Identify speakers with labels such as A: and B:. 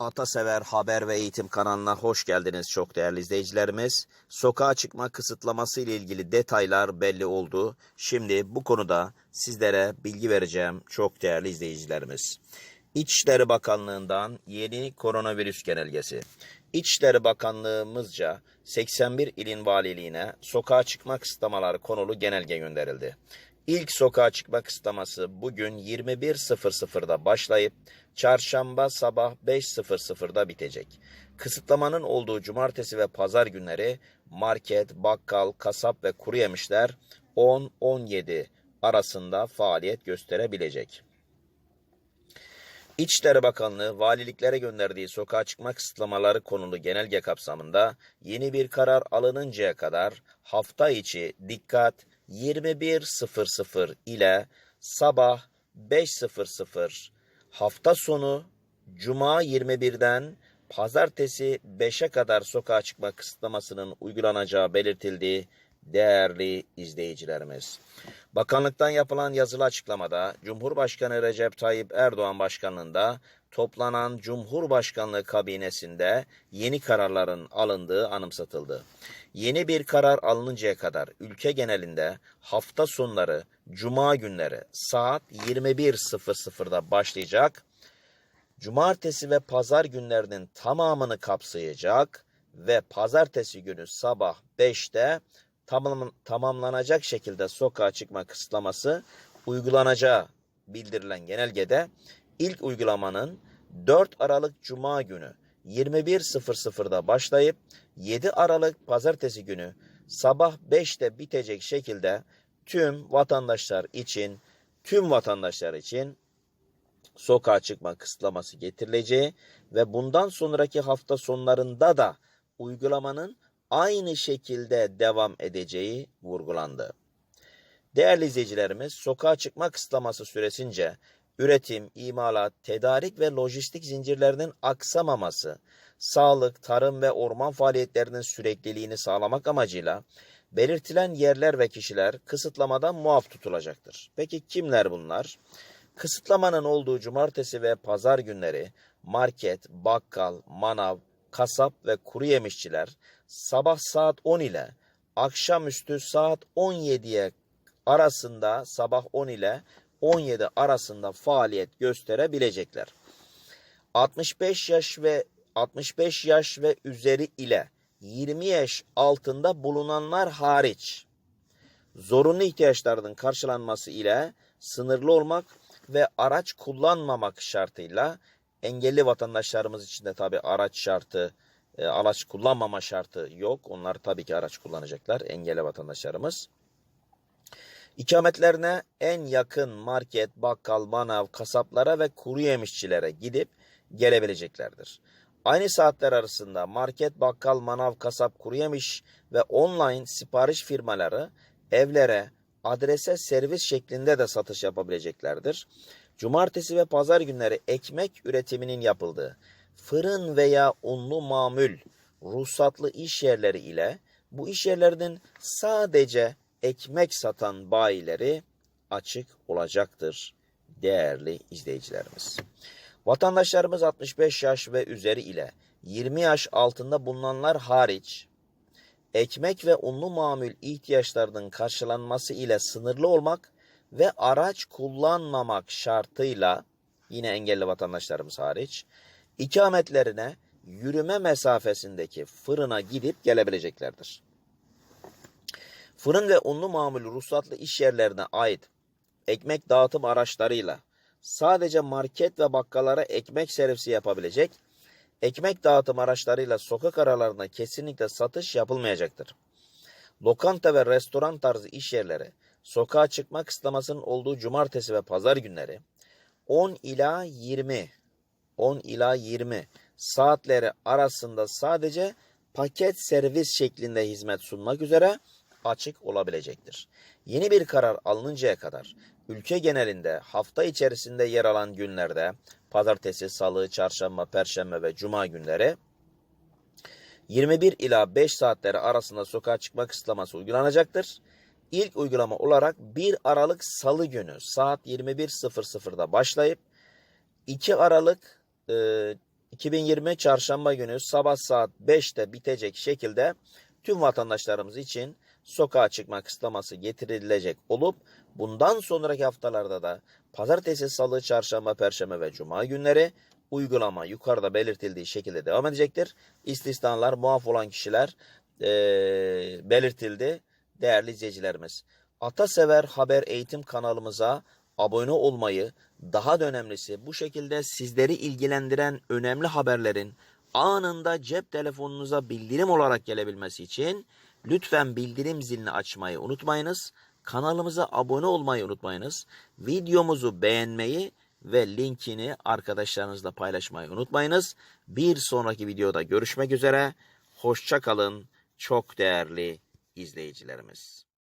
A: Atasever Haber ve Eğitim kanalına hoş geldiniz çok değerli izleyicilerimiz. Sokağa çıkma kısıtlaması ile ilgili detaylar belli oldu. Şimdi bu konuda sizlere bilgi vereceğim çok değerli izleyicilerimiz. İçişleri Bakanlığı'ndan yeni koronavirüs genelgesi. İçişleri Bakanlığımızca 81 ilin valiliğine sokağa çıkma kısıtlamaları konulu genelge gönderildi. İlk sokağa çıkma kısıtlaması bugün 21.00'da başlayıp çarşamba sabah 5.00'da bitecek. Kısıtlamanın olduğu cumartesi ve pazar günleri market, bakkal, kasap ve kuru yemişler 10-17 arasında faaliyet gösterebilecek. İçişleri Bakanlığı valiliklere gönderdiği sokağa çıkma kısıtlamaları konulu genelge kapsamında yeni bir karar alınıncaya kadar hafta içi dikkat 21.00 ile sabah 5.00 hafta sonu cuma 21'den pazartesi 5'e kadar sokağa çıkma kısıtlamasının uygulanacağı belirtildi değerli izleyicilerimiz. Bakanlıktan yapılan yazılı açıklamada Cumhurbaşkanı Recep Tayyip Erdoğan başkanlığında toplanan Cumhurbaşkanlığı kabinesinde yeni kararların alındığı anımsatıldı. Yeni bir karar alınıncaya kadar ülke genelinde hafta sonları cuma günleri saat 21.00'da başlayacak cumartesi ve pazar günlerinin tamamını kapsayacak ve pazartesi günü sabah 5'te tamam, tamamlanacak şekilde sokağa çıkma kısıtlaması uygulanacağı bildirilen genelgede ilk uygulamanın 4 Aralık Cuma günü 21.00'da başlayıp 7 Aralık Pazartesi günü sabah 5'te bitecek şekilde tüm vatandaşlar için tüm vatandaşlar için sokağa çıkma kısıtlaması getirileceği ve bundan sonraki hafta sonlarında da uygulamanın aynı şekilde devam edeceği vurgulandı. Değerli izleyicilerimiz, sokağa çıkma kısıtlaması süresince üretim, imalat, tedarik ve lojistik zincirlerinin aksamaması, sağlık, tarım ve orman faaliyetlerinin sürekliliğini sağlamak amacıyla belirtilen yerler ve kişiler kısıtlamadan muaf tutulacaktır. Peki kimler bunlar? Kısıtlamanın olduğu cumartesi ve pazar günleri market, bakkal, manav, kasap ve kuru yemişçiler sabah saat 10 ile akşamüstü saat 17'ye arasında sabah 10 ile 17 arasında faaliyet gösterebilecekler. 65 yaş ve 65 yaş ve üzeri ile 20 yaş altında bulunanlar hariç zorunlu ihtiyaçlarının karşılanması ile sınırlı olmak ve araç kullanmamak şartıyla engelli vatandaşlarımız için de tabi araç şartı, e, araç kullanmama şartı yok. Onlar tabii ki araç kullanacaklar engelli vatandaşlarımız. İkametlerine en yakın market, bakkal, manav, kasaplara ve kuru yemişçilere gidip gelebileceklerdir. Aynı saatler arasında market, bakkal, manav, kasap, kuru yemiş ve online sipariş firmaları evlere, adrese servis şeklinde de satış yapabileceklerdir. Cumartesi ve pazar günleri ekmek üretiminin yapıldığı fırın veya unlu mamül ruhsatlı iş yerleri ile bu iş yerlerinin sadece ekmek satan bayileri açık olacaktır değerli izleyicilerimiz. Vatandaşlarımız 65 yaş ve üzeri ile 20 yaş altında bulunanlar hariç ekmek ve unlu mamül ihtiyaçlarının karşılanması ile sınırlı olmak ve araç kullanmamak şartıyla yine engelli vatandaşlarımız hariç ikametlerine yürüme mesafesindeki fırına gidip gelebileceklerdir. Fırın ve unlu mamul ruhsatlı iş yerlerine ait ekmek dağıtım araçlarıyla sadece market ve bakkallara ekmek servisi yapabilecek, ekmek dağıtım araçlarıyla sokak aralarında kesinlikle satış yapılmayacaktır. Lokanta ve restoran tarzı iş yerleri, sokağa çıkma kısıtlamasının olduğu cumartesi ve pazar günleri 10 ila 20 10 ila 20 saatleri arasında sadece paket servis şeklinde hizmet sunmak üzere açık olabilecektir. Yeni bir karar alınıncaya kadar ülke genelinde hafta içerisinde yer alan günlerde pazartesi, salı, çarşamba, perşembe ve cuma günleri 21 ila 5 saatleri arasında sokağa çıkma kısıtlaması uygulanacaktır. İlk uygulama olarak 1 Aralık Salı günü saat 21.00'da başlayıp 2 Aralık 2 2020 çarşamba günü sabah saat 5'te bitecek şekilde tüm vatandaşlarımız için sokağa çıkma kısıtlaması getirilecek olup bundan sonraki haftalarda da pazartesi, salı, çarşamba, perşembe ve cuma günleri uygulama yukarıda belirtildiği şekilde devam edecektir. İstisnalar muaf olan kişiler eee, belirtildi değerli izleyicilerimiz. Atasever Haber Eğitim kanalımıza abone olmayı, daha da önemlisi bu şekilde sizleri ilgilendiren önemli haberlerin anında cep telefonunuza bildirim olarak gelebilmesi için lütfen bildirim zilini açmayı unutmayınız. Kanalımıza abone olmayı unutmayınız. Videomuzu beğenmeyi ve linkini arkadaşlarınızla paylaşmayı unutmayınız. Bir sonraki videoda görüşmek üzere. Hoşça kalın çok değerli izleyicilerimiz.